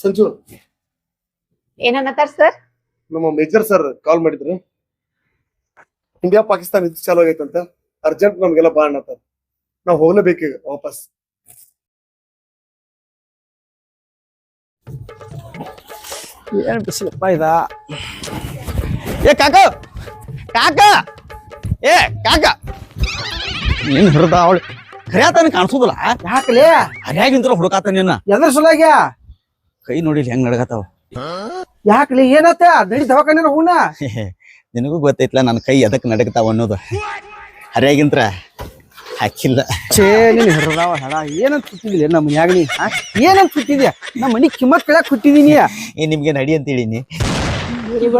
ಸಂಜು. ಏನನ್ನತ್ತಾರ ಸರ್? ನಮ್ಮ major sir call ಮಾಡಿದ್ರು. ಇಂಡಿಯಾ ಪಾಕಿಸ್ತಾನ ಯುದ್ಧ ಚಾಲು ಆಗೈತಂತ ಅರ್ಜೆಂಟ್ ನಮ್ಗೆಲ್ಲ ಬಾ ಅನ್ನತ್ತಾರ ನಾವು ಹೋಗ್ಲೇಬೇಕೀಗ ವಾಪಸ್. ಏನ್ ಬಿಸಿಲಪ್ಪ ಇದ? ಏ ಕಾಕ! ಕಾಕ! ಏ ಕಾಕ! ಏನ್ ಹಿಡ್ದ ಅವಳು ಹರಿಯಾತನ ಕಾಣಿಸೋದಿಲ್ಲ? ಯಾಕಲೇ? ಹರಿಯಾಗಿಂತರ ಹುಡುಕಾತ ನಿನ್ನ. ಎದ್ರ ಸಲುವಾಗಿ? ಕೈ ನೋಡಿ ಹೆಂಗ್ ನಡಗತಾವ ಯಾಕಲಿ ಏನತ್ತ? ನಡಿ ದವಾಖಾನೆ ಹೂನ ನಿನಗೂ ಗೊತ್ತೈತ್ಲ ನನ್ನ ಕೈ ಎದಕ್ ನಡಗತಾವ ಅನ್ನೋದು. ಹರಿಯಾಗಿಂತ್ರ ಹಾಕಿಲ್ಲ. ಚೇ ನೀನು ಹಿಡ್ದಾವ ಹಡ. ಏನಂತ ಕೂತಿದಿಲ್ಲ ನಮ್ಮ ಮನ್ಯಾಗ ನೀ ಆ? ಏನಂತ ಕುತ್ತಿದ್ಯಾ ನಮ್ಮ ಮನಿ ಕಿಮ್ಮತ್ ಕೇಳಕ್ ಕುಟ್ಟಿದೀನಿ ಏ ನಿಮ್ಗೆ ನಡಿ ಅಂತ ಹೇಳಿನಿ ಈಗ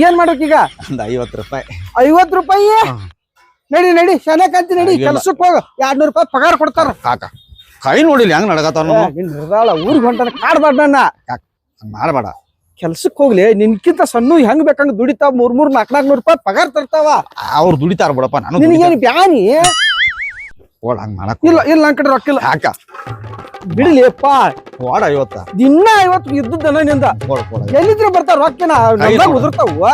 ಏನ್ ಮಾಡೋಕ್ ಈಗ? ಒಂದ್ ಐವತ್ತು ರೂಪಾಯಿ. ಐವತ್ ರೂಪಾಯಿ? ನಡಿ ನಡಿ. ಶಾನ್ಯಾಕಂತಿ ನಡಿ. ಕೆಲ್ಸಕ್ಕೆ ಕೆಲ್ಸಕ್ ಹೋಗ. ಎರಡ್ ನೂರ್ ರೂಪಾಯಿ ಪಗಾರ ಕೊಡ್ತಾರ. ಕಾಕ. ಕೈ ನೋಡಿಲ್ಲ ಹೆಂಗ್ ನಡಗತಾವ ಹಿಡ್ದಾಳ ಊರಿಗೆ ಹೊಂಟದ ಕಾಡ್ಬಾರ್ದ ನನ್ನ ಮಾಡಬೇಡ. ಕೆಲ್ಸಕ್ಕೆ ಹೋಗ್ಲಿ ನಿನ್ಕಿಂತ ಸಣ್ಣ ಹೆಂಗ್ ಬೇಕಂಗ್ ದುಡಿತಾವ ಮೂರ್ ಮೂರ್ ನಾಲ್ಕ್ ನಾಲ್ಕು ನೂರು ರೂಪಾಯಿ ಪಗಾರ ತರ್ತಾವ. ಅವ್ರು ದುಡಿತಾರ ಬಿಡಪ್ಪ ನಾನು ಏನು ಬ್ಯಾನಿ? ಓಡ್ ಹಂಗ್ ಮಾಡಕ್ ಇಲ್ಲ ಇಲ್ಲ ನನ್ ಕಡೆ ರೊಕ್ಕ ಇಲ್ಲ ಹಾಕ ಬಿಡ್ಲಿಪ್ಪ ಓಡ ಐವತ್ತ ದಿನ ಐವತ್ತು ಇದ್ದದ್ದನ ನಿಂದ. ಎಲ್ಲಿದ್ರೆ ಬರ್ತಾವ ರೊಕ್ಕಿನ? ಕೈ ಉದುರ್ತಾವ.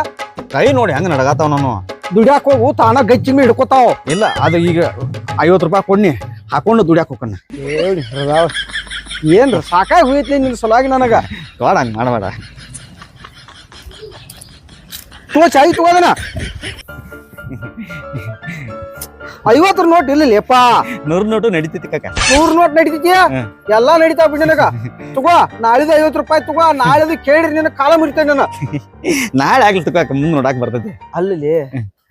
ಕೈ ನೋಡಿ ಹೆಂಗ್ ನಡಗತಾವ ನಾನು. ದುಡ್ಯಾಕ್ ಹೋಗು ತಾನ ಗಚ್ಚಿ ಮೇಲೆ ಹಿಡ್ಕೋತಾವ. ಇಲ್ಲ ಅದು ಈಗ ಐವತ್ತು ರೂಪಾಯಿ ಕೊಡ್ನಿ ಹಾಕೊಂಡು ದುಡಿಯಾಕ ಹೋಗಣ ಹೇಳಿ ಏನ್ರ ಸಾಕಾಗಿ ಹೋಯ್ತಿ ನಿನ್ ಸಲಾಗಿ ನನಗ? ಬೇಡ ಹಂಗ ಮಾಡಬೇಡ. ತೋ ಚಾಯಿ ತಗೋದನ ಐವತ್ತರ ನೋಟ್ ಇಲ್ಲ ಲೇಪ ನೂರ್ ನೋಟು ನಡಿತೈತಿ ಕಾಕ. ನೂರ್ ನೋಟ್ ನಡಿತೈತಿಯ? ಹ್ಮ್. ಎಲ್ಲಾ ನಡಿತಾವ ಬಿಡಿ ನನಗ. ತಗೋ ನಾಳಿದ ಐವತ್ತು ರೂಪಾಯಿ ತಗೋ ನಾಳಿದ ಕೇಳಿರಿ ನಿನ್ನ ಕಾಲ ಮುರಿತೇನೆ ನಾನು ನಾಳೆ ಆಗ್ಲಿ ತಗೋ ಮುಂದ್ ನೋಡಾಕ್ ಬರ್ತೈತಿ. ಅಲ್ಲಿ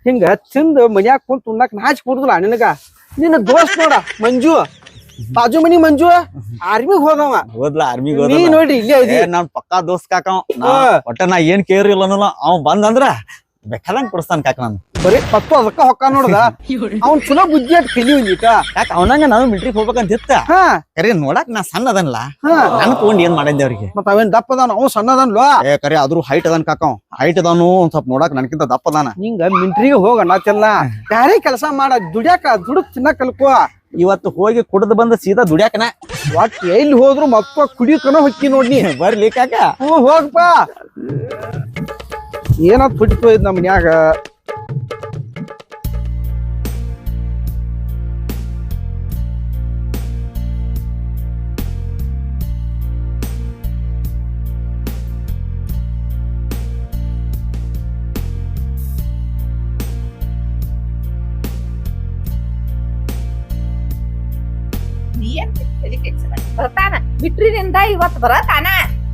ಹಿಂಗ ತಿಂದು ಮನ್ಯಾಗ ಕುಂತ ಉಣ್ಣಾಕ ನಾಚಿ ಕೊಡುದಿಲ್ಲ ನಿನಗ. ನಿನ್ನ ದೋಸ್ತ್ ನೋಡ ಮಂಜು. ಬಾಜು ಮನಿ ಮಂಜು. ಆರ್ಮಿಗ್ ಹೋದವ. ಹೋದ್ಲ ಆರ್ಮಿಗ್ ನೀ ಹೋದ ನೋಡ್ರಿ ಇಲ್ಲೇ ಪಕ್ಕಾ ದೋಸ್ತ್ ಕಾಕ ಒಟ್ಟ ನಾ ಏನ್ ಕೇಳಿಲ್ಲ ಅವ್ ಬಂದಂದ್ರ ಬೇಕಾದಂಗ್ ಕೊಡಿಸ್ತಾನ ಕಾಕ ನಾನು. ಬರೀ ಪತ್ತು ಅದಕ್ಕ ಹೊಕ್ಕ ನೋಡ್ದ? ಅವ್ನ್ ಚಲೋ ಬುದ್ಧಿ ಅಂತ ಕಲಿ ಒಂದಿಟ ಯಾಕ ಅವನಂಗ ನಾನು ಮಿಲ್ಟ್ರಿಗೆ ಹೋಗ್ಬೇಕಂತ ಇತ್ತ? ಹಾ. ಕರೆ ನೋಡಕ್ ನಾ ಸಣ್ಣ ಅದನ್ಲ. ಹಾ. ನಾನು ತಗೊಂಡ್ ಏನ್ ಮಾಡಿದ್ದೆ ಅವ್ರಿಗೆ? ಮತ್ತ ಅವೇನ್ ದಪ್ಪ ಅದಾನ? ಅವ್ ಸಣ್ಣ ಅದಾನ್ಲೋ. ಏ ಕರೆ ಆದ್ರೂ ಹೈಟ್ ಅದನ್ ಕಾಕ ಹೈಟ್ ಅದಾನು ಒಂದ್ ಸ್ವಲ್ಪ ನೋಡಕ್ ನನ್ಕಿಂತ ದಪ್ಪ ಅದಾನ. ಹಿಂಗ ಮಿಲ್ಟ್ರಿಗೆ ಹೋಗಣ ಚೆಲ್ಲ ಬ್ಯಾರೆ ಕೆಲಸ ಮಾಡ ದುಡ್ಯಾಕ ದುಡುಕ್ ತಿನ್ನ ಕಲ್ಕೋ. ಇವತ್ತು ಹೋಗಿ ಕುಡ್ದು ಬಂದ ಸೀದಾ ದುಡ್ಯಾಕನ. ಒಟ್ ಎಲ್ಲಿ ಹೋದ್ರು ಮತ್ತ ಕುಡಿಯಕನ ಹೊಕ್ಕಿ ನೋಡ್ನಿ ಬರ್ಲಿ ಕಾಕ. ಹ್ಞೂ ಹೋಗಪ್ಪ ಏನಾದ್ ಬಿಟ್ಟು ಇದ್ ನಮ್ಮ ಮನ್ಯಾಗ? ಬಿಟ್ರಿನಿಂದ ಇವತ್ ಬರತಾನ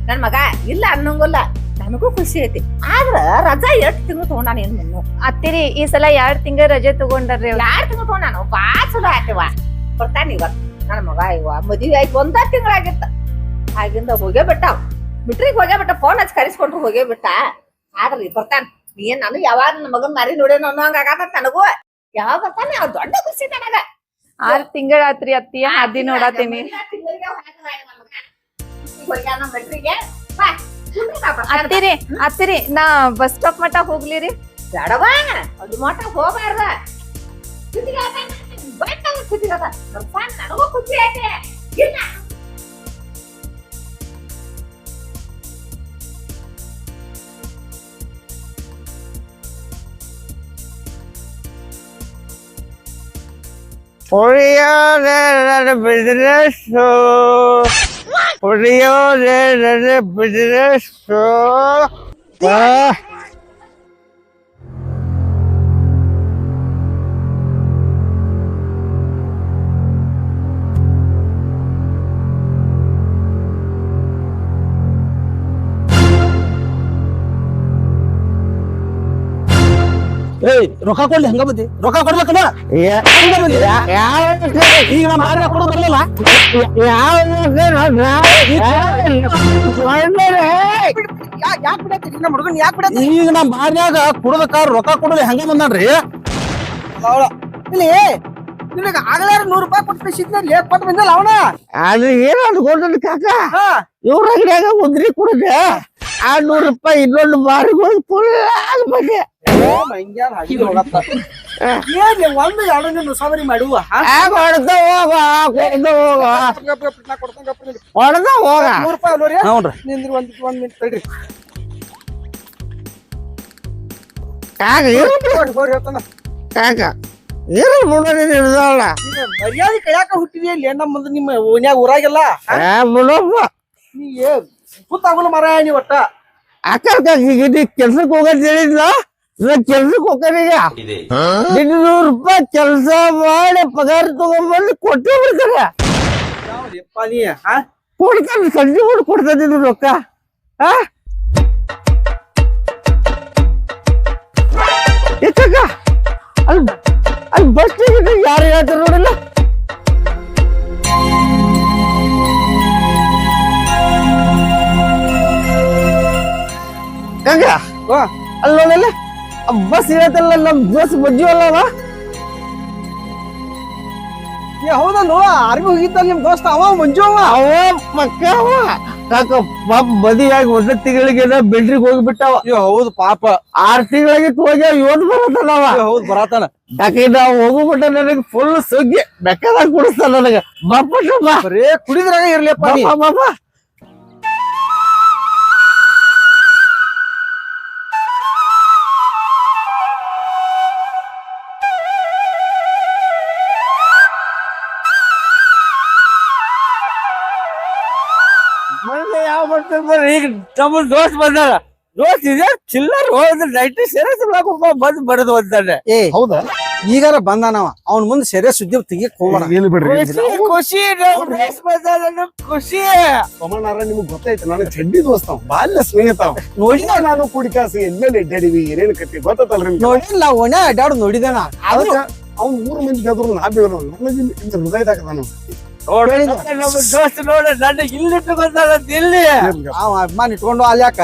ನನ್ ಮಗ. ಇಲ್ಲ ಅನ್ನಂಗಿಲ್ಲ. ನನಗೂ ಖುಷಿ ಐತಿ. ಆದ್ರ ರಜಾ ಎಷ್ಟು ತಿಂಗಳು ತಗೊಂಡಾನ ಏನ್ ಮುನ್ನು ಅತ್ತಿರಿ ಈ ಸಲ ಎರಡ್ ತಿಂಗಳ ರಜೆ ತಗೊಂಡ್ರಿ ಎರಡ್ ಯಾರ್ ತಿಂಗಳು ತಗೊಂಡಾನು? ಬಾ ಚಲೋ ಆಯ್ತವ ಬರ್ತಾನ ಇವತ್. ನನ್ ಮಗ ಇವ ಮದ್ವೆ ಆಯ್ತು ಒಂದ ತಿಂಗಳಾಗಿತ್ತ. ಆಗಿಂದ ಹೋಗೇ ಬಿಟ್ಟ ಬಿಟ್ರಿಗೆ ಹೋಗೇ ಬಿಟ್ಟ ಫೋನ್ ಹಚ್ಚಿ ಕರೆಸ್ಕೊಂಡ್ರು ಹೋಗೇ ಬಿಟ್ಟ. ಆದ್ರ ಬರ್ತಾನ. ಏನ್ ನಾನು ಯಾವಾಗ ನನ್ನ ಮಗನ್ ಮಾರಿ ನೋಡೇನೋ ಅನ್ನೋ ಹಂಗ ಆಗತ್ತ ನನಗೂ. ಯಾವಾಗ ಬರ್ತಾನೆ? ಅವ್ ದೊಡ್ಡ ಖುಷಿ ನನಗ. ಆರ್ ತಿಂಗಳ ಆತ್ರಿ ಅತ್ತಿಯ ಅದಿ ನೋಡಾತೀನಿ ಅತ್ತಿರಿ ಅತ್ತಿರಿ ನಾ ಬಸ್ ಸ್ಟಾಪ್ ಮಟ ಹೋಗ್ಲಿರಿ ಅದು ಮಟ್ಟ ಹೋಗ್ಬಾರ್ದ. ನನಗೂ ಐತೆ ಇಲ್ಲ. For the other business, so. For the other business, so. What? Uh, ಏಯ್ ರೊಕ್ಕ ಕೊಡ್ಲಿ ಹಂಗ ಬಂದಿ? ರೊಕ್ಕ ಕೊಡ್ಬೇಕಲ್ಲ? ಹಂಗ ಯಾ ಈಗ ನಮ್ಮ ಆರ್ಯ ಕೊಡೋ ಬರ್ಲಿಲ್ಲ ಈಗ ನಮ್ಮ ಬಾರ್ಯಾಗ ಕುಡದ ರೊಕ್ಕ ಕೊಡಲಿ ಹಂಗ ಬಂದಾನ್ರಿ? ಇಲ್ಲಿ ನಿನಗ ಆಗ್ಲಾರ ನೂರು ರೂಪಾಯಿ ಕೊಟ್ಟು ಕಳಿಸಿದ್ನಲ್ಲಿ ಕೊಟ್ಟು ಬಂದಲ್ಲ ಅವನ? ಅದು ಏನು ಅನ್ಕೊಂಡ್ರಿ ಕಾಕ? ಹಾ. ಇವ್ರ ಅಂಗಡಿಯಾಗ ಉದ್ರಿ ಕುಡದೆ? ಆ ನೂರು ರೂಪಾಯಿ ಇನ್ನೊಂದು ಮಾರಿ ಫುಲ್ ಆಗ್ಬೇಕು ಮಂಗ್ಯಾನ ಹಡಿ ಹೋಗತ್ತ ಏನ್ ಒಂದು ಎರಡು ನಿನ್ನ ಮಾಡುವ ಹೊಡೆದ ಹೋಗ ಹೊಡೆದ ಹೋಗ ಹೊಡೆದ ಹೋಗ. ನೂರು ರೂಪಾಯಿ ಅಲ್ವರಿ ಹ್ಞೂನ್ರಿ. ನಿಂದ್ರಿ ಒಂದ್ ಒಂದ್ ಮಿನಿಟ್ ತಡ್ರಿ. ಕಾಕ ಹೋಗಿ ಹೋಗಿ ಹೇಳ್ತಾನ ಕಾಕ ಇರು ಬಿಡೋದು ಹಿಡ್ದವಳ ಈಗ ಮರ್ಯಾದೆ ಕಳ್ಯಾಕ ಹುಟ್ಟಿದಿ ಇಲ್ಲಿ? ನಮ್ಮ ಮುಂದೆ ನಿಮ್ಮ ಓನ್ಯಾಗ ಊರಾಗೆಲ್ಲ ಏ ನೀ ಗೊತ್ತಾಗಲ್ಲ ಮರ ನೀ ಒಟ್ಟ. ಅಕ್ಕ ಕೆಲ್ಸಕ್ಕೆ ಹೋಗೋದ್ ಹೇಳಿದ್ಲ? ನಾ ಕೆಲ್ಸಕ್ಕೆ ಹೋಗ್ತಾನೀಗ ನೂರು ರೂಪಾಯಿ ಕೆಲಸ ಮಾಡಿ ಪಗಾರ ತಗೊಂಡ್ಬಂದು ಕೊಟ್ಟೇ ಬಿಡ್ತಾರೆ ಯಾವ್ದಪ್ಪ ನೀ ಹಾ ಕೊಡ್ತಾನೆ ಸಂಜೆ ಕೂಡ ಕೊಡ್ತಾನೆ ಇದು ರೊಕ್ಕ ಆ ಎತ್ತಕ್ಕ ಅಲ್ಲಿ ಅಲ್ಲಿ ಬಸ್ ಟಿಕೆಟ್ ಯಾರು ಹೇಳ್ತಾರ ನೋಡಿಲ್ಲ ಗಂಗ ಓ, ಅಲ್ಲಿ ನೋಡಿಲ್ಲ ಬಸ್ ಇರತ್ತಲ್ಲ ನಮ್ ಬಸ್ ಬಜ್ಜಿ ಅಲ್ಲ ಏ ಹೌದಲ್ವ ಆರ್ಮಿ ಹೋಗಿದ್ದ ನಿಮ್ ದೋಸ್ತ ಅವ ಮಂಜು ಅವ? ಅವ ಪಕ್ಕ ಅವ. ಕಾಕ ಪಾಪ ಮದಿಯಾಗಿ ಒಂದ್ ತಿಂಗಳಿಗೆ ಬೆಂಡ್ರಿಗೆ ಹೋಗ್ಬಿಟ್ಟವ. ಏ ಹೌದು ಪಾಪ. ಆರ್ ತಿಂಗಳಿಗೆ ಹೋಗಿ ಇವನ್ ಏ ಹೌದು ಬರತಾನ ಯಾಕೆ ನಾವು ಹೋಗ್ಬಿಟ್ಟ ನನಗೆ ಫುಲ್ ಸುಗ್ಗಿ ಬೆಕ್ಕದಾಗ ಕುಡಿಸ್ತಾನ ನನಗ. ಬಪ್ಪ ಬರೇ ಕುಡಿದ್ರಾಗ ಇರ್ಲಿಪ್ಪ ನೀ. ನಮ್ಮ ದೋಸ್ತ್ ಬಂದಾರ ದೋಸ್ತ್ ಇದೆ ಚಿಲ್ಲರ್ ಹೋದ್ರೆ ನೈಟ್ ಸೇರೆ ಬಂದು ಬರದು ಅಂತಾನೆ. ಏ ಹೌದಾ? ಈಗಾರ ಬಂದಾನವ. ಅವ್ನ ಮುಂದೆ ಸೆರೆ ಸುದ್ದಿ ತೆಗಿಯಕ್ ಹೋಗೋಣ ಇಲ್ಲಿ ಬಿಡ್ರಿ ಖುಷಿ ಖುಷಿ ದೋಸ್ತ್ ಬಂದಾರ ನಮ್ಗ್ ಖುಷಿ. ಸೋಮಣ್ಣಾರ ನಿಮ್ಗೆ ಗೊತ್ತಾಯ್ತು ನಾನು ಚಡ್ಡಿ ದೋಸ್ತ ಬಾಲ್ಯ ಸ್ನೇಹಿತ ಅವ. ನೋಡಿದ ನಾನು ಕುಡಿಕಾಸಿ ಎಲ್ಲೆಲ್ಲಿ ಅಡ್ಡಾಡಿವಿ ಏನೇನು ಕಟ್ಟಿ ಗೊತ್ತಲ್ರಿ ನಿಮ್ಗೆ? ನೋಡಿಲ್ಲ ಒಣ ಅಡ್ಡಾಡು ನೋಡಿದಾನ ಅದಕ್ಕ ಅವ್ನ ಮೂರು ಮಂದಿ ಗೆದ್ರು ನಾ ಬೇರು ನನ್ನ ಹೃದಯದಾಗ ನಾನು ಅವ ಅಭಿಮಾನ ಇಟ್ಕೊಂಡು ಯಾಕ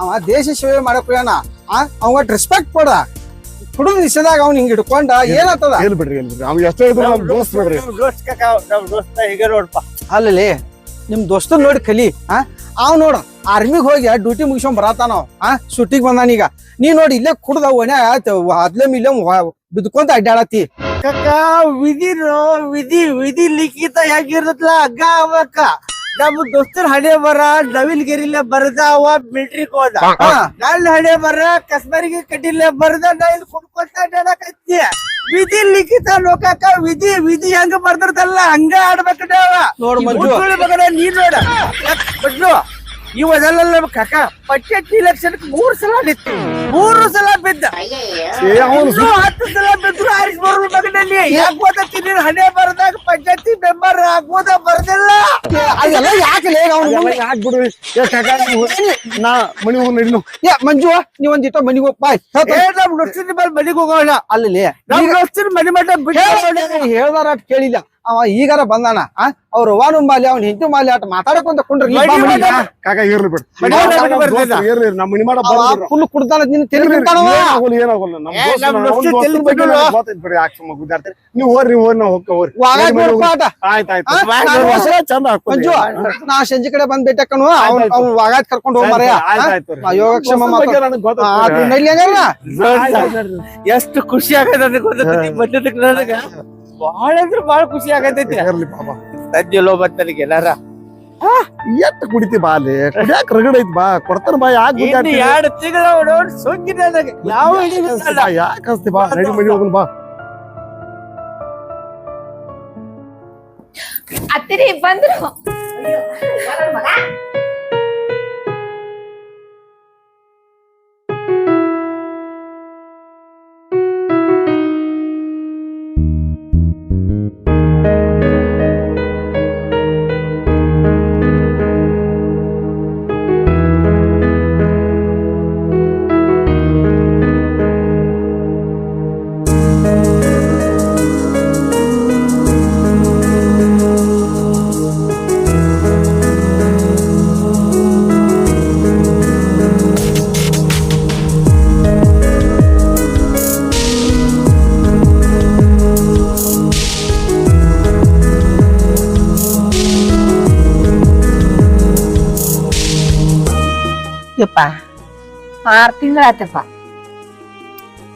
ಅವ ದೇಶ ಸೇವೆ ಮಾಡಕ್ ಹೋಗ್ಯಾನ. ಆ ಅವ ರೆಸ್ಪೆಕ್ಟ್ ಕೊಡ. ಕುಡಿದ ನಿಷೇಧಾಗ ಅವ್ನ ಹಿಂಗ್ ಹಿಡ್ಕೊಂಡ ಏನಾಗ್ತದ? ಹೇಳ್ಬಿಡ್ರಿ ಬಿಡ್ರಿ ಎಲ್ಲಿ ಬಿಡ್ರಿ. ಅವ್ನು ಎಷ್ಟೋ ಇದ್ರು ನಮ್ ದೋಸ್ತ್ ಬಿಡ್ರಿ ನಮ್ ದೋಸ್ತ್ ಕಾಕ ನಮ್ ದೋಸ್ತ ಈಗ ನೋಡ್ಪ ಅಲ್ಲಿ ನಿಮ್ ದೋಸ್ತರ್ ನೋಡಿ ಕಲಿ ಆ? ಅವ್ ನೋಡ ಆರ್ಮಿಗ್ ಹೋಗಿ ಡ್ಯೂಟಿ ಮುಗಿಸ್ಕೊಂಡ್ ಬರತಾನ ಅವ ಆ ಬಂದಾನ ಬಂದಾನೀಗ ನೀ ನೋಡಿ ಇಲ್ಲೇ ಕುಡ್ದ ಒಣ ಅದ್ಲೆ ಮಿಲ್ಲೆ ಬಿದ್ಕೊಂತ ಅಡ್ಡಾಡತಿ ಕಕ್ಕ ವಿಧಿ ವಿಧಿ ವಿಧಿ ಲಿಖಿತ ಹೆಂಗಿರ್ತಲ್ಲ ಹಗ್ಗ ಅವಕ್ಕ. ನಮ್ ದೋಸ್ತರ್ ಹಣೆ ಬರ ನವಿಲ್ಗಿರಿಲೆ ಬರ್ದ ಅವ ಮಿಲ್ಟ್ರಿಗ್ ಹೋದ. ಹಾ. ನನ್ನ ಹಣೆ ಬರ ಕಸ್ಮರಿಗೆ ಕಟ್ಟಿಲ್ಲ ಬರದ ನಾ ಇಲ್ಲಿ ಕುಡ್ಕೊಂತ ಅಡ್ಡಾಡಕತ್ತಿ ವಿಧಿ ಲಿಖಿತ ಲೋಕಕ್ಕ ವಿಧಿ ವಿಧಿ ಹೆಂಗ ಬರ್ದಿರ್ತಲ್ಲ? ಹಂಗ ಆಡ್ಬೇಕು ಅವ ನೋಡ್ ನೀರ್ ನೋಡ. ಯಾಕ್ ಬಡ್ಲು ಇವ ಅದಲ್ಲ ಕಾಕ ಪಂಚಾಯತಿ ಎಲೆಕ್ಷನ್ ಮೂರ್ ಸಲ ನಿಂತು. ಮೂರು ಸಲ ಬಿದ್ದ. ಹತ್ತು ಸಲ ಬಿದ್ರು ಆರಿಸ್ ಬರೋ ಮಗನಲ್ಲಿ. ಯಾಕೆ ಗೊತ್ತೈತಿ ನೀನ್? ಹಣೆ ಬರದಾಗ ಪಂಚಾಯತಿ ಮೆಂಬರ್ ಆಗ್ಬೋದ ಬರ್ದಿಲ್ಲ? ಅದೆಲ್ಲ ಯಾಕೆ ಅವ್ನ ಯಾಕೆ ಬಿಡು? ಏ ಕಾಕ ನಾ ಮನಿ ಹೋಗಿ ನಡಿನು. ಏ ಮಂಜು ನೀವ್ ಒಂದಿಟ್ಟ ಮನಿಗೆ ಹೋಗ್ ಬಾಯ್. ಏ ನಮ್ ದೋಸ್ತಿನ ಮೇಲೆ ಮನೆಗೆ ಹೋಗೋಣ. ಅಲ್ಲಿ ನಮ್ ದೋಸ್ತಿನ ಮನಿ ಮಟ್ಟ ಬಿಡ ಹೇಳ್ದಾರ ಕೇಳಿಲ್ಲ. ಅವ ಈಗಾರ ಬಂದಾನ ಅವ್ರ ಅವ್ವಾನು ಮಾಲಿ ಅವ್ನ ಹಿಂಟು ಮಾಲಿ ಆಟ ಮಾತಾಡಕೊಂತ ಕುಂಡ್ರಿ ಕಾಕ ಇರ್ಲಿ ಇರ್ಲಿ ನಮ್ಮ ಮನಿ ಮಾಡ ಬಂದ್ಬಿಡ್ರಿ ಫುಲ್ ಕುಡ್ದಾನ ನಿನ್ ತೆಲಿ ಏನಾಗಲ್ಲ ಬಿಡ್ತಾನವ ಏನಾಗೋಲ್ಲ, ಏನಾಗೋಲ್ಲ. ನಮ್ ಏ, ದೋಸ್ತ ನಮ್ ಅವ್ನ್ ದೋಸ್ತ ದೋಸ್ತರ ತೆಲಿ ಬಗ್ಗೆ ಬಿಡಲ್ಲ. ನನಗ್ ಗೊತ್ತೈತ್ ಬಿಡ್ರಿ, ಯಾಕ್ ಸುಮ್ಮ ಗುದ್ದಾಡ್ತೀರಿ? ನೀವ್ ಹೋಗ್ರಿ ಹೋಗ್ರಿ ನಾವ್ ಹೋಗ್ತೇವ್ ಹೋಗ್ರಿ. ವಾಗಾಕ್ ಏನ್ ಮಾಡಿ ನೋಡ್ಕೊ ಆಟ. ಆಯ್ತ್ ಆಯ್ತ್ ಆ, ನಾನು ಚಂದ ಮಂಜು ನಾ ಸಂಜೆ ಕಡೆ ಬಂದ್ ಬೇಟಕ್ಕನು ಅವ್ನ ಅವ್ನ ವಾಗಾತ್ ಕರ್ಕೊಂಡ್ ಹೋಗ್ ಮರೆಯ. ಯೋಗಕ್ಷೇಮ. ಎಷ್ಟು ಖುಷಿ ಆಗದ ನನಗೆ ಬಂದಿದ್ದಕ್ಕೆ ನನಗ? ಬಹಳ ಅಂದ್ರೆ ಬಹಳ ಖುಷಿ ಆಗತೈತಿ ಇರ್ಲಿ ಬಾಬಾ. ಸದ್ಯಲ್ಲೋ ಬಂತ ನನಗೆ ಎಲ್ಲಾರ. ಎಷ್ಟ್ ಕುಡಿತಿ ಬಾ ಅಲ್ಲಿ? ಕುಡಿಯಾಕ ರಗಡ ಐತಿ ಬಾ ಕೊಡ್ತಾನ ಬಾ ಯಾಕೆ ಎರಡು ತಿಂಗಳ ನೋಡಿ ಸೊಂಗಿ ನನಗೆ. ಯಾವ ಹಿಡಿಯುತ್ತಲ್ಲ ಯಾಕೆ ಹಸ್ತಿ ಬಾ? ರೆಡಿ ಮಾಡಿ ಹೋಗನ್ ಬಾ. ಅತ್ತಿರಿ ಬಂದ್ರು. ಯಪ್ಪ ಆರ್ ತಿಂಗಳಾತಪ್ಪ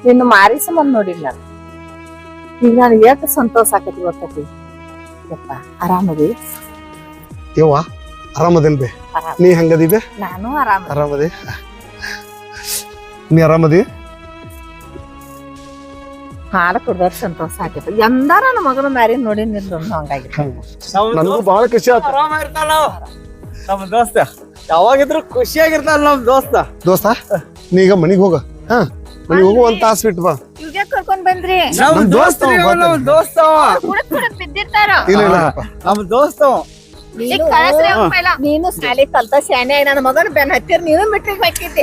ನಿನ್ನ ಮಾರಿ ಸಂಬಂಧ ನೋಡಿಲ್ಲ. ನಾನು ಈಗ ನಾನು ಎಷ್ಟು ಸಂತೋಷ ಆಕತಿ ಗೊತ್ತತಿ? ಯಪ್ಪ ಆರಾಮದಿ? ಯವ್ವ ಆರಾಮದೇನ್ ಬೇ? ಆರಾಮ. ನೀ ಹಂಗದಿ ಬೇ? ನಾನು ಆರಾಮ ಆರಾಮದಿ? ನೀ ಆರಾಮದಿ? ಹಾಲು ಕುಡ್ದವ್ರ ಸಂತೋಷ ಆಕೈತಿ. ಎಂದಾರ ನನ್ನ ಮಗನ ಮ್ಯಾರಿ ನೋಡಿ ನಿಂದು ಹಂಗಾಗಿ ನನಗೂ ಬಹಳ ಖುಷಿ ಆರಾಮ ಇರ್ತಾನ ನಮ್ಮ ದೋಸ್ತ. ಯಾವಾಗಿದ್ರು ಖುಷಿಯಾಗಿರ್ತಾನ ನಮ್ ದೋಸ್ತ. ದೋಸ್ತ ನೀ ಈಗ ಮನಿಗ್ ಹೋಗ. ಹಾ ಮನಿಗ್ ಹೋಗು ಒಂದ್ ತಾಸ್ ಬಿಟ್ಟು ಬಾ. ಇವ್ಗೆ ಕರ್ಕೊಂಡ್ ಬಂದ್ರಿ? ನಮ್ ದೋಸ್ತ ನಮ್ ದೋಸ್ತ ಇಲ್ಲ ಇಲ್ಲಪ್ಪ ನಮ್ ದೋಸ್ತ ನೀನು ಶಾಲೆ ಕಲ್ತ ಶಾನೆ ನನ್ನ ಮಗನ ಬೆನ್ ಹತ್ತಿರ ನೀನು ಹಾಕಿದ್ದೆ.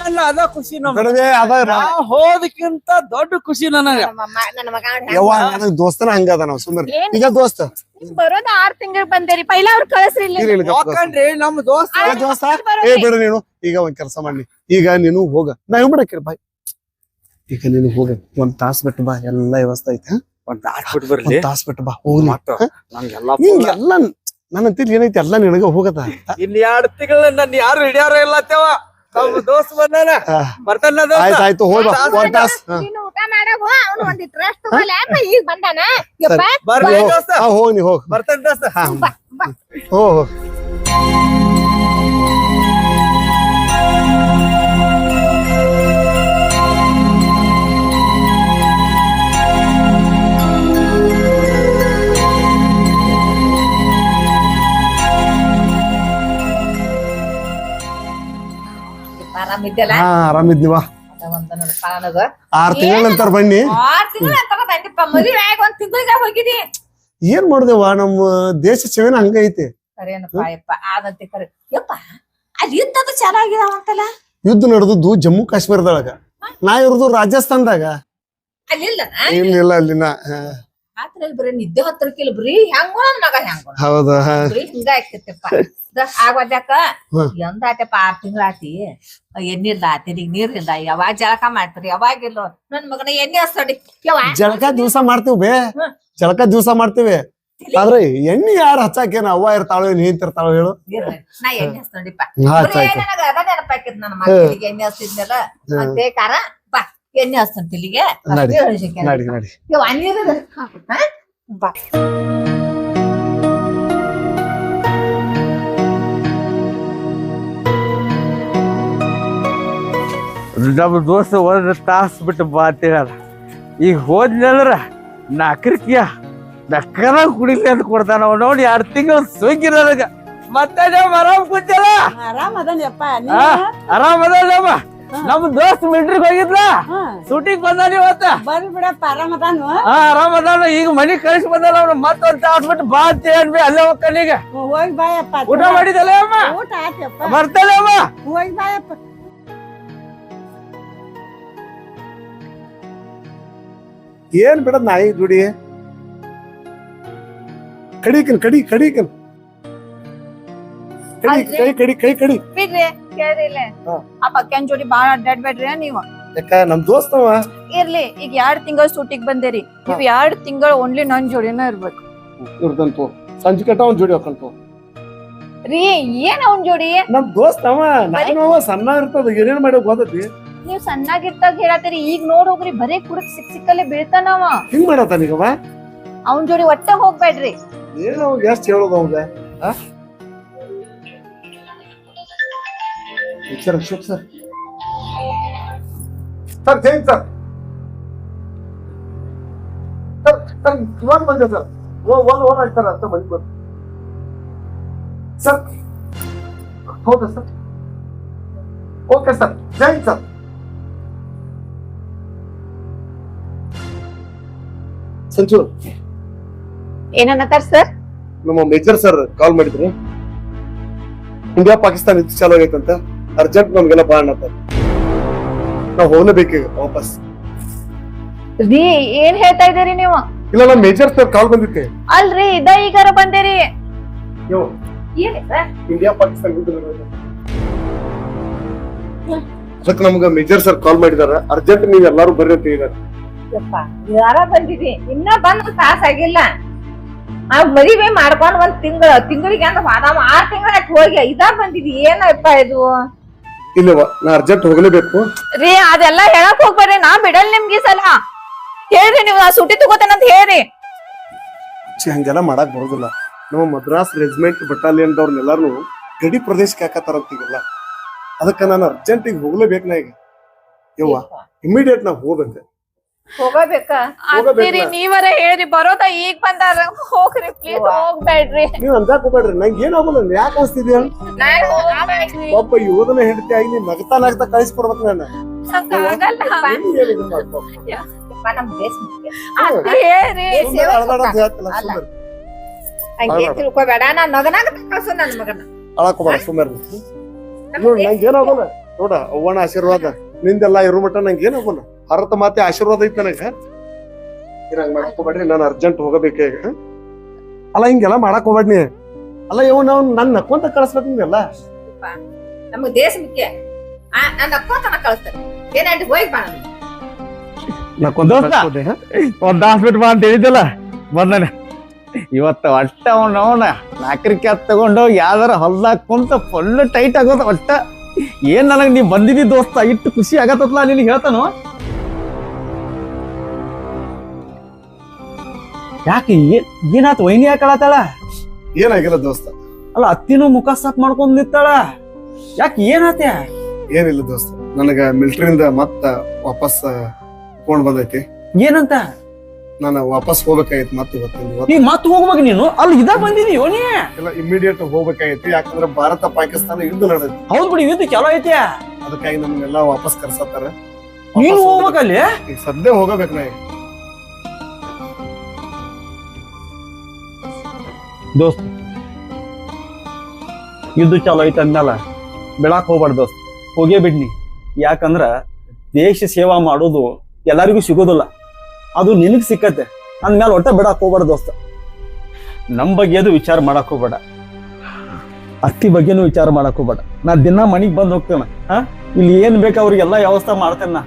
ನನ್ನ ಅದ ಖುಷಿ ಹೋದಕ್ಕಿಂತ ದೊಡ್ಡ ಖುಷಿ ನನಗ. ನನ್ನ ಮಗ ಯವ್ವ ನನಗ್ ದೋಸ್ತನ ಹಂಗದ ನಾವ್ ಸುಮ್ಮನೆ ಈಗ ದೋಸ್ತ? ಬರೋದ ಬರೋದ್ ಆರ್ ತಿಂಗಳು ಬಂದೇರಿ. ಪೈಲ ಅವ್ರ ಕಳ್ಸ್ರಿ. ನಮ್ ದೋಸ್ತ ಏ, ದೋಸ್ತ ಏ ಬಿಡು ನೀನು. ಈಗ ಒಂದ್ ಕೆಲಸ ಮಾಡಿ ಈಗ ನೀನು ಹೋಗ. ನಾ ಹೆಂಗ್ ಮಾಡಕ್ಕೆ ಬಾಯ್? ಈಗ ನೀನು ಹೋಗ. ಒಂದ್ ತಾಸ್ ಬಿಟ್ಟು ಬಾ. ಎಲ್ಲಾ ವ್ಯವಸ್ಥೆ ಐತೆ? ಒಂದ್ ಬರ್ಲಿ. ಒಂದ್ ತಾಸ್ ಬಿಟ್ಟು ಬಾ. ಹೋಗ್ಲಿ. ಎಲ್ಲಾ ನನ್ನ ಅಂತಿಲ್ ಏನೈತಿ ಎಲ್ಲ ನಿನಗ ಹೋಗದ ಇನ್ ಎರಡ್ ತಿಂಗಳ ನನ್ನ ಯಾರು ಹಿಡಿಯಾರ ಇಲ್ಲ ತೇವ ದೋಸ್ತ್ ಬಂದಾನ. ಬರ್ತಾನ ಆಯ್ತು ಆಯ್ತು ಹೋಗ್ ಬಾ ಒಂದ್ ತಾಸ್. ಹಾ. ನೀನು ಊಟ ಮಾಡಗು ಅವ್ನು ಒಂದಿಟ್ ರೆಸ್ಟ್ ತಗೊಳ್ಳಿ ಈಗ ಬಂದಾನ? ಯಪ್ಪ. ಬರ್ಲಿ ಹೋಗ್. ದೋಸ್ತ. ಹಾ ಹೋಗ್ ನೀ ಹೋಗ್. ಬರ್ತಾನ ದೋಸ್ತ. ಹಾ. ಬಾ ಬಾ. ಹೋ ಹೋ. ಆರಾಮಿದ್ದಲ್ಲ ಹಾ ಆರಾಮಿದ್ನಿವಾ ಆರ್ ತಿಂಗಳ ನಂತರ ಬನ್ನಿ. ಆರ್ ತಿಂಗಳ ಅಂತಾರ ಬಂದಿಪ್ಪ ಮದುವೆ ಆಗಿ ಒಂದ್ ತಿಂಗಳಿಗೆ ಹೋಗಿದಿ. ಏನ್ ಮಾಡ್ದೇವ ನಮ್ಮ ದೇಶ ಸೇವೆನ ಹಂಗ ಐತಿ. ಕರೇನಪ್ಪ ಯಪ್ಪ ಆದಂತೆ ಕರೆ. ಯಪ್ಪ ಅಲ್ಲಿ ಯುದ್ಧದ ಚೆನ್ನಾಗಿದಾವಂತಲ್ಲ ಯುದ್ಧ ನಡೆದದ್ದು ಜಮ್ಮು ಕಾಶ್ಮೀರದೊಳಗ. ನಾ ಇರೋದು ರಾಜಸ್ಥಾನದಾಗ. ಅಲ್ಲಿಲ್ಲ ಏನಿಲ್ಲ ಅಲ್ಲಿನ ರಾತ್ರಿ ಬರೀ ನಿದ್ದೆ ಹತ್ತಿರಕಿಲ್ಲ ಬರೀ ಹೆಂಗೋ ನನ್ ಮಗ ಹೆಂಗೋ ಹೌದು. ಬರೀ ಹಿಂಗ ಆಗ್ತಿತ್ತಪ್ಪ ಆಗದ್ಯಾಕ ಹ್ಮ್. ಎಂದ ಆತಪ್ಪ ಆರ್ ತಿಂಗಳಾತಿ? ಎಣ್ಣಿಲ್ಲ ಆತಿನಿಗ್ ನೀರಿಂದ ಯಾವಾಗ ಜಳಕ ಮಾಡ್ತೀರಿ? ಯಾವಾಗಿಲ್ಲ ನನ್ ಮಗನ ಎಣ್ಣೆ ಹಸ್ತಡಿ. ಯಾವ ಜಳಕ ದಿವಸ ಮಾಡ್ತೀವಿ ಬೇ. ಜಳಕ ದಿವಸ ಮಾಡ್ತೀವಿ. ಆದ್ರೆ ಎಣ್ಣೆ ಯಾರು ಹಚ್ಚಾಕೇನ? ಅವ್ವ ಇರ್ತಾಳೋ ನಿಂತಿರ್ತಾಳೋ ಹೇಳು. ನಾ ಎಣ್ಣೆ ಹಸ್ತಡಿಪ್ಪ. ನೆನಪಾಕಿದ್ ನನ್ನ ಮಕ್ಕಳಿಗೆ ಎಣ್ಣೆ ಹಸ್ತಿದ್ನಲ್ಲ ಮತ್ತೆ ಕಾರ ಬಾ ಎಣ್ಣೆ ಹಸ್ತನ್ ತಿಲಿಗೆ ನಡಿ. ನಡಿ ಬಾ. ನಮ್ಮ ದೋಸ್ತ ಒಂದು ತಾಸು ಬಿಟ್ಟು ಬಾತಿರಲ್ಲ ಈಗ ಹೋದ್ನಂದ್ರ ನಾಲ್ಕರಿಕಿಯ ನಕ್ಕರ ಕುಡಿಲಿ ಅಂತ ಕೊಡ್ತಾನ ಅವ ನೋಡಿ ಎರಡು ತಿಂಗಳು ಸೋಂಕಿ ನನಗ. ಮತ್ತೆ ಆರಾಮ ಆರಾಮ್ ಕೂತಲ್ಲ ಆರಾಮ್ ಅದನ್ಯಪ್ಪ ಆರಾಮ್ ಅದ ನಮ್ ದೋಸ್ತ್ ಮಿಲ್ಟ್ರಿಗೆ ಹೋಗಿದ್ಲ? ಶೂಟಿಂಗ್ ಬಂದಾನ ಇವತ್ತ? ಬರ್ರಿ ಬಿಡಪ್ಪ ಆರಾಮ್ ಅದಾನು. ಹಾ ಆರಾಮ್ ಅದಾನ. ಈಗ ಮನಿ ಕಳಿಸಿ ಬಂದಲ್ಲ ಅವ್ನು. ಮತ್ತೊಂದ್ ತಾಸ್ ಬಿಟ್ಟು ಬಾ ಅಂತ ಹೇಳ್ಬಿ ಅಲ್ಲೇ ಹೋಗ್ತಾನೀಗ ಹೋಗಿ ಬಾಯಪ್ಪ ಊಟ ಮಾಡಿದಲ್ಲ ಅಮ್ಮ? ಊಟ ಬರ್ತಾನೆ ಅಮ್ಮ? ಹೋಗಿ ಬಾಯಪ್ಪ. ಏನ್ ಬಿಡದ್ ನಾಯಿ ದುಡಿ ಕಡಿಕನ್ ಕಡಿ ಕಡಿಕನ್ ಕಡಿ ಕೈ ಕಡಿ ಕೈ ಕಡಿ ಬಿಡ್ರಿ ಕೇಳ್ರಿ ಇಲ್ಲೇ. ಹಾ. ಆ ಪಕ್ಕನ್ ಜೋಡಿ ಬಾಳ ಅಡ್ಡಾಡ್ಬೇಡ್ರಿ ನೀವು. ಯಾಕ ನಮ್ ದೋಸ್ತವ ಇರ್ಲಿ ಈಗ ಎರಡ್ ತಿಂಗಳ ಸೂಟಿಗ್ ಬಂದೇರಿ. ನೀವ್ ಎರಡ್ ತಿಂಗಳ ಓನ್ಲಿ ನನ್ ಜೋಡಿನ ಇರ್ಬೇಕು. ಇರ್ದಂತು ಸಂಜೆ ಕಟ್ಟ ಒಂದ್ ಜೋಡಿ ಹಾಕಂತು ರೀ ಏನ್ ಅವ್ನ್ ಜೋಡಿ? ನಮ್ ದೋಸ್ತ ಅವ ನಾನು ಅವ ಸಣ್ಣ ಇರ್ತದ ಏನೇನ್ ಮಾಡಿ ಗೊತ್ತೈತಿ ನೀವ್ ಸಣ್ಣಾಗಿರ್ತಾಗ ಹೇಳತ್ತೀರಿ ಈಗ ನೋಡ್ ಹೋಗ್ರಿ ಬರೀ ಕುಡಕ್ ಸಿಕ್ ಸಿಕ್ಕಲ್ಲೇ ಬೀಳ್ತಾನವ. ಹಿಂಗ್ ಮಾಡತ್ತಾನೀಗವ ಅವ್ನ್ ಜೋಡಿ ಒಟ್ಟ ಹೋಗ್ಬೇಡ್ರಿ. ಏನ್ ಅವಾಗ ಎಷ್ಟ್ ಹೇಳೋದು ಅವಂಗ sir Ashok sir sir Jain sir sir sir ಇವಾಗ ಬಂದೆ ಸರ್ ಒಂದ್ ಓನ್ ಆಯ್ತಾರ ಅಂತ ಮನೆ ಬಂದು ಸರ್ ಹೌದಾ sir okay sir Jain sir Sanju ಏನನ್ನತ್ತಾರ sir? ನಮ್ಮ ಮೇಜರ್ ಸರ್ ಕಾಲ್ ಮಾಡಿದ್ರು. ಇಂಡಿಯಾ ಪಾಕಿಸ್ತಾನ ಯುದ್ಧ ಚಾಲು ಆಗೈತಂತ ಅರ್ಜೆಂಟ್ ನಮ್ಗೆಲ್ಲ ಬಾ ಅನ್ನತ್ತ ನಾವ್ ಹೋಗ್ಲೇಬೇಕೀಗ ವಾಪಸ್. ರೀ ಏನ್ ಹೇಳ್ತಾ ಇದೀರಿ ನೀವು? ಇಲ್ಲ ನಮ್ಮ ಮೇಜರ್ ಸರ್ ಕಾಲ್ ಬಂದಿತ್ತೆ. ಅಲ್ರಿ ಇದ ಈಗಾರ ಬಂದೇರಿ. ಯೋ ಏನ್ ಸರ್? ಇಂಡಿಯಾ ಪಾಕಿಸ್ತಾನ ಯುದ್ಧ. ಅದಕ್ಕೆ ನಮ್ಗೆ ಮೇಜರ್ ಸರ್ ಕಾಲ್ ಮಾಡಿದಾರ. ಅರ್ಜೆಂಟ್ ನೀವ್ ಎಲ್ಲಾರು ಬರ್ರಿ ಅಂತ ಹೇಳಿದಾರೆ. ಯಪ್ಪ ಯಾರ ಬಂದಿದಿ? ಇನ್ನ ಬಂದ್ ತಾಸ ಆಗಿಲ್ಲ. ಆ ಮದುವೆ ಮಾಡ್ಕೊಂಡ್ ಒಂದ್ ತಿಂಗಳ ತಿಂಗಳಿಗೆ ಅಂದ್ರೆ ಬಾದಾಮ ಆರ್ ತಿಂಗಳ ಹೋಗಿ. ಇದ ಬಂದಿದಿ? ಏನಪ್ಪ ಇದು? ಇಲ್ಲವ ನಾ ಅರ್ಜೆಂಟ್ ಹೋಗಲೇಬೇಕು. ರೀ ಅದೆಲ್ಲ ಹೇಳಕ್ ಹೋಗ್ಬೇಡ್ರಿ. ನಾ ಬಿಡಲ್ ನಿಮ್ಗೆ ಸಲ. ಹೇಳ್ರಿ ನೀವು ನಾ ಸೂಟಿ ತಗೋತೇನಂತ ಹೇಳ್ರಿ. ಛೆ, ಹಂಗೆಲ್ಲ ಮಾಡಕ್ ಬರೋದಿಲ್ಲ. ನಮ್ಮ ಮದ್ರಾಸ್ ರೆಜಿಮೆಂಟ್ ಬಟಾಲಿಯನ್ದವ್ರನ್ನೆಲ್ಲಾರು ಗಡಿ ಪ್ರದೇಶಕ್ಕೆ ಹಾಕತ್ತಾರಂತೀಗಲ್ಲ ಅದಕ್ಕ ನಾನು ಅರ್ಜೆಂಟ್ ಈಗ ಹೋಗ್ಲೇಬೇಕು ನಾ ಈಗ. ಯವ್ವ ಇಮಿಡಿಯೇಟ್ ನಾ ಹೋಗ್ಬೇಕು. ಹೋಗಬೇಕ? ಅಂತೀರಿ ನೀವರ ಹೇಳ್ರಿ ಬರೋದ ಈಗ ಬಂದಾರ. ಹೋಗ್ರಿ ಪ್ಲೀಸ್ ಹೋಗ್ಬೇಡ್ರಿ. ನೀವ್ ಅಂತ ಹೋಗ್ಬೇಡ್ರಿ ನಂಗೆ ಏನಾಗಲ್ಲ ಯಾಕೆ ಅನ್ಸ್ತಿದ್ಯಾ ನಾನ್ ಹೋಗ್ಬೇಕ್ರಿ. ಒಬ್ಬ ಯೋಧನ ಹೆಂಡತಿ ಆಗಿ ನೀನ್ ನಗ್ತಾ ನಗ್ತಾ ಕಳಿಸ್ಕೊಡ್ಬೇಕು ಏನ್ ತಿಳ್ಕೊಬೇಡ. ನಗನಾಗ ಕಳ್ಸು ಮಗನ. ಸುಮ್ಮನೆ ನಂಗೆ ಏನಾಗಲ್ಲ ನೋಡ ಅವ್ವನ ಆಶೀರ್ವಾದ ನಿಂದೆಲ್ಲ ಇರೋ ಮಟ್ಟ ನಂಗೆ ಏನಾಗಲ್ಲ ಹರತ ಮಾತೆ ಆಶೀರ್ವಾದ ಐತಿ ನನಗ. ಹಂಗ ಮಾಡಕ್ ನಾನು ಅರ್ಜೆಂಟ್ ಹೋಗಬೇಕು ಈಗ. ಅಲ್ಲ ಹಿಂಗೆಲ್ಲ ಮಾಡಕ್ ಹೋಗ್ಬೇಡ್ನಿ ಅಲ್ಲ ಇವ್ ನಾವ್ ನನ್ ನಕ್ಕೊಂತ ಕಳಿಸ್ಬೇಕು ನಿಂಗೆಲ್ಲ ನಮಗ್ ದೇಶ ಮುಖ್ಯ. ಆ ನಾನ್ ಅಕ್ಕೋತನ ಕಳಿಸ್ತೇನೆ. ಏನಾಯ್ತು ಹೋಗಿ ಬಾ. ಒಂದ್ ಹಾಸ್ಪಿಟ್ ಬಾ ಅಂತ ಹೇಳಿದ್ದಲ್ಲ ಬಂದನೆ ಇವತ್ತ ಒಟ್ಟ ಅವನ ಅವನ ನಾಲ್ಕರಿಕೆ ಹತ್ ತಗೊಂಡೋಗಿ ಯಾವ್ದಾರ ಹೊಲ್ದಾಗ ಕುಂತ ಫುಲ್ ಟೈಟ್ ಆಗೋದ ಒಟ್ಟ ಏನ್ ನನಗ್ ನೀ ಬಂದಿದ್ದಿ ದೋಸ್ತ ಇಟ್ಟು ಖುಷಿ ಆಗತ್ತಲ್ಲ ನಿನ್ಗೆ ಹೇಳ್ತಾನು? ಯಾಕೆ ಏನ್ ಏನಾತ್ ವೈನಿ ಯಾಕಳತ್ತಾಳ ಏನಾಗಿಲ್ಲ ದೋಸ್ತ. ಅಲ್ಲ ಅತ್ತಿನೂ ಮುಖ ಸಾಫ್ ಮಾಡ್ಕೊಂಡ್ ನಿಂತಾಳ. ಯಾಕೆ ಏನಾತೆ ಏನಿಲ್ಲ ದೋಸ್ತ. ನನಗ ಮಿಲ್ಟ್ರಿಯಿಂದ ಮತ್ತ ವಾಪಸ್ ಫೋನ್ ಬಂದೈತಿ. ಏನಂತ? ನಾನು ವಾಪಸ್ ಹೋಗ್ಬೇಕಾಯ್ತು ಮತ್ತೆ ಇವತ್ತು. ಈಗ ಮತ್ ಹೋಗ್ಬೇಕು ನೀನು? ಅಲ್ಲಿ ಇದ ಬಂದಿದೀಯೋ ನೀ? ಇಲ್ಲ ಇಮಿಡಿಯೇಟ್ ಹೋಗ್ಬೇಕಾಗೈತಿ. ಯಾಕಂದ್ರೆ ಭಾರತ ಪಾಕಿಸ್ತಾನ ಯುದ್ಧ ನಡೆದೈತಿ ಹೌದ್ ಬಿಡಿ ಯುದ್ಧ ಚಲೋ ಐತಿ ಅದಕ್ಕಾಗಿ ನಮ್ನೆಲ್ಲ ವಾಪಸ್ ಕರ್ಸತ್ತಾರ. ನೀನು ಹೋಗ್ಬೇಕಲ್ಲಿ? ಈಗ ಸದ್ಯ ಹೋಗಬೇಕು ನಾ ಈಗ. ದೋಸ್ತ್ ಯುದ್ಧ ಚಾಲು ಐತೆ ಅಂದ್ಮೇಲ ಬೆಳಕ್ ಹೋಗ್ಬಾರ್ದು ದೋಸ್ತ್, ಹೋಗೇ ಬಿಡ್ನಿ. ಯಾಕಂದ್ರ ದೇಶ ಸೇವಾ ಮಾಡೋದು ಎಲ್ಲರಿಗೂ ಸಿಗೋದಿಲ್ಲ. ಅದು ನಿನಗೆ ಸಿಕ್ಕತ್ತೆ ಅಂದ್ಮೇಲೆ ಒಟ್ಟ ಬಿಡಾಕ್ ಹೋಗ್ಬಾರ್ದು ದೋಸ್ತ. ನಮ್ಮ ಬಗ್ಗೆ ಅದು ವಿಚಾರ ಮಾಡಕ್ ಹೋಗ್ಬೇಡ. ಅತ್ತಿ ಬಗ್ಗೆನೂ ವಿಚಾರ ಮಾಡಕ್ ಹೋಗ್ಬೇಡ. ನಾ ದಿನ ಮನಿಗೆ ಬಂದು ಹೋಗ್ತೇನೆ, ಹಾ? ಇಲ್ಲಿ ಏನ್ ಬೇಕು ಅವ್ರಿಗೆಲ್ಲ ವ್ಯವಸ್ಥೆ ಮಾಡ್ತೇನೆ ನಾ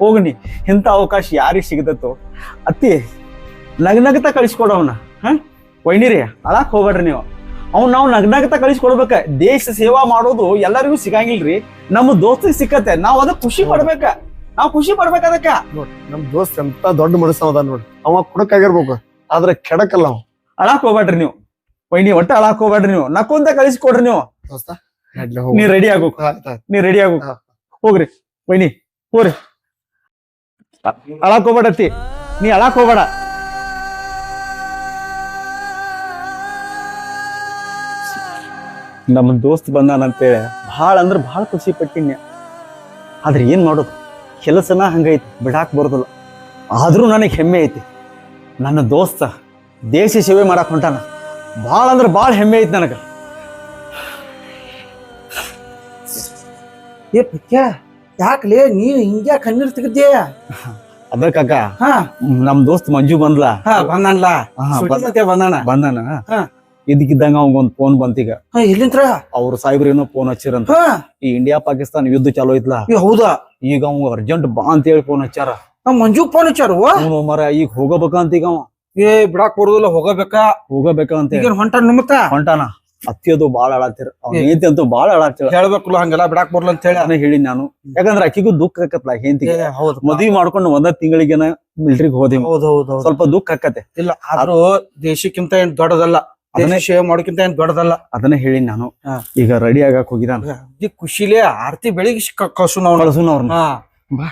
ಹೋಗ್ನಿ, ಇಂಥ ಅವಕಾಶ ಯಾರಿಗೆ ಸಿಗತ್ತೋ. ಅತ್ತಿ ನಗನಗತ ಕಳಿಸ್ಕೊಡವನ ಹಾ? ವೈನಿರಿ ಅಳಕ್ ಹೋಗ್ಬೇಡ್ರಿ ನೀವು. ಅವ್ನು ನಾವು ನಗ್ನಗತ ಕಳಿಸ್ಕೊಡ್ಬೇಕ. ದೇಶ ಸೇವಾ ಮಾಡೋದು ಎಲ್ಲರಿಗೂ ಸಿಗಂಗಿಲ್ರಿ. ನಮ್ಮ ದೋಸ್ತಿಗೆ ಸಿಕ್ಕತ್ತೆ. ನಾವ್ ಅದಕ್ಕೆ ಖುಷಿ ಪಡ್ಬೇಕ. ನಾವ್ ಖುಷಿ ಪಡ್ಬೇಕ ಅದಕ್ಕ. ನೋಡ್ ನಮ್ ದೋಸ್ತ ಎಂತ ದೊಡ್ಡ ಮನಸ್ಸವ ಅದ ನೋಡ್ರಿ ಅವ ಕುಡಕಾಗಿರ್ಬೇಕು ಆದ್ರೆ ಕೆಡಕಲ್ಲ ಅವ. ಅಳಾಕ್ ಹೋಗ್ಬೇಡ್ರಿ ನೀವು. ಒಯ್ನಿ ಒಟ್ಟ ಅಳಾಕ್ ಹೋಗ್ಬೇಡ್ರಿ ನೀವು. ನಕ್ಕೊಂತ ಕಳಿಸ್ಕೊಡ್ರಿ ನೀವು. ದೋಸ್ತ ನೀ ರೆಡಿ ಆಗು. ಆಯ್ತ್ ಆಯ್ತ್. ನೀ ರೆಡಿ ಆಗು. ಹಾ. ಹೋಗ್ರಿ. ಒಯ್ನಿ ಹೋಗ್ರಿ. ಅಳಕ್ ಅಳಾಕ್ ಹೋಗ್ಬೇಡತ್ತಿ. ನೀ ಅಳಾಕ್ ಹೋಗ್ಬೇಡ. ನಮ್ಮ ದೋಸ್ತ್ ಬಂದಾನಂತೇಳಿ ಭಾಳ ಅಂದ್ರೆ ಭಾಳ ಖುಷಿ ಪಟ್ಟಿನ್ಯ. ಆದ್ರೆ ಏನ್ ಮಾಡೋದು? ಕೆಲಸನ ಹಂಗೈತಿ ಬಿಡಾಕ್ ಬರೋದಿಲ್ಲ. ಆದ್ರೂ ನನಗೆ ಹೆಮ್ಮೆ ಐತಿ. ನನ್ನ ದೋಸ್ತ ದೇಶ ಸೇವೆ ಮಾಡಕ್ ಹೊಂಟಾನ. ಭಾಳ ಅಂದ್ರೆ ಭಾಳ ಹೆಮ್ಮೆ ಐತಿ ನನಗೆ. ಏ ಪಕ್ಯ ಯಾಕಲೇ ನೀನು ಹಿಂಗ್ಯಾ ಕಣ್ಣೀರ್ ತೆಗ್ದೇ ಅದಕ್ಕ ಹಾ. ನಮ್ ದೋಸ್ತ್ ಮಂಜು ಬಂದ್ಲಾ. ಹಾ ಬಂದನ್ಲ. ಬಂದಾನ? ಬಂದಾನ. ಹಾ. ಇದಕ್ಕಿದ್ದಂಗ ಅವಂಗೊಂದ್ ಫೋನ್ ಬಂತೀಗ. ಇಲ್ಲಿಂತ್ರ ಅವ್ರ ಸಾಹೇಬ್ರ ಏನೋ ಫೋನ್ ಹಚ್ಚಿರಂತ. ಈ ಇಂಡಿಯಾ ಪಾಕಿಸ್ತಾನ ಯುದ್ಧ ಚಾಲೋ ಐತ್ಲ? ಹೌದಾ? ಈಗ ಅವ್ ಅರ್ಜೆಂಟ್ ಬಾ ಅಂತ ಹೇಳಿ ಫೋನ್ ಹಚ್ಚಾರ ಮಂಜು ಫೋನ್ ಹಚ್ಚಾರ ಮರ ಈಗ ಹೋಗಬೇಕಂತ ಈಗ ಅವ ಏ ಬಿಡಾಕ್ ಬರುದಿಲ್ಲ ಹೋಗಬೇಕಾ. ಹೋಗಬೇಕಂತ ಅಂತ. ಈಗ ಹೊಂಟಾನ ನಿಮ್ಮತ್ತ? ಹೊಂಟಾನ. ಅತ್ತಿಯದು ಬಾಳ ಅಳಾತಿರ ಅವ್ನ ಹೆಂಡತಿ ಅಂತೂ ಬಾಳ ಅಳಾತಿರ ಹೇಳ್ಬೇಕಲ್ಲ ಹಂಗೆಲ್ಲ ಬಿಡಾಕ್ ಬರ್ಲ ಅಂತ ಹೇಳಿ. ನಾನು ಹೇಳಿ ನಾನು. ಯಾಕಂದ್ರೆ ಅಕ್ಕಿಗೂ ದುಃಖ ಆಕತ್ಲ ಹೆಂಡತಿಗೆ? ಮದ್ವಿ ಮಾಡ್ಕೊಂಡು ಒಂದ ತಿಂಗಳಿಗೆನ ಮಿಲ್ಟ್ರಿಗೆ ಹೋದೆ ಹೌದು ಹೌದು ಹೌದು. ಸ್ವಲ್ಪ ದುಃಖ ಆಕತೆ ಇಲ್ಲ ಆದ್ರೂ ದೇಶಕ್ಕಿಂತ ಏನ್ ದೊಡ್ಡದಲ್ಲ. ಅದನ್ನೇ- ಸೇವ್ ಮಾಡೋಕ್ಕಿಂತ ಏನ್ ದೊಡ್ಡದಲ್ಲ. ಅದನ್ನ ಹೇಳಿ ನಾನು. ಈಗ ರೆಡಿ ಆಗಕ್ ಹೋಗಿದ್ದಾನೆ ಖುಷಿಲೇ ಆರ್ತಿ ಬೆಳಿಗ್ಗೆ ಕಳ್ಸು ನಾವು ಕಳ್ಸುನ ಅವ್ರನ್ನ ಬಾ.